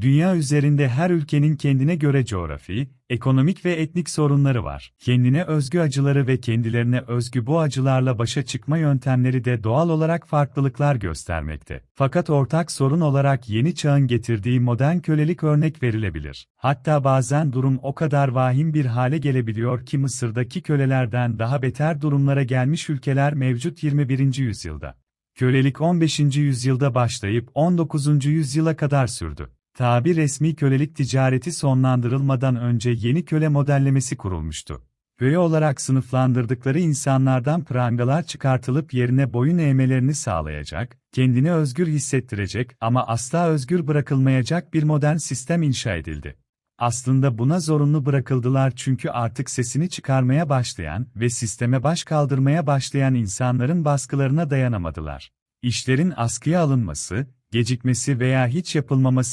Dünya üzerinde her ülkenin kendine göre coğrafi, ekonomik ve etnik sorunları var. Kendine özgü acıları ve kendilerine özgü bu acılarla başa çıkma yöntemleri de doğal olarak farklılıklar göstermekte. Fakat ortak sorun olarak yeni çağın getirdiği modern kölelik örnek verilebilir. Hatta bazen durum o kadar vahim bir hale gelebiliyor ki Mısır'daki kölelerden daha beter durumlara gelmiş ülkeler mevcut 21. yüzyılda. Kölelik 15. yüzyılda başlayıp 19. yüzyıla kadar sürdü. Tabi resmi kölelik ticareti sonlandırılmadan önce yeni köle modellemesi kurulmuştu. Köye olarak sınıflandırdıkları insanlardan prangalar çıkartılıp yerine boyun eğmelerini sağlayacak, kendini özgür hissettirecek ama asla özgür bırakılmayacak bir modern sistem inşa edildi. Aslında buna zorunlu bırakıldılar çünkü artık sesini çıkarmaya başlayan ve sisteme baş kaldırmaya başlayan insanların baskılarına dayanamadılar. İşlerin askıya alınması, gecikmesi veya hiç yapılmaması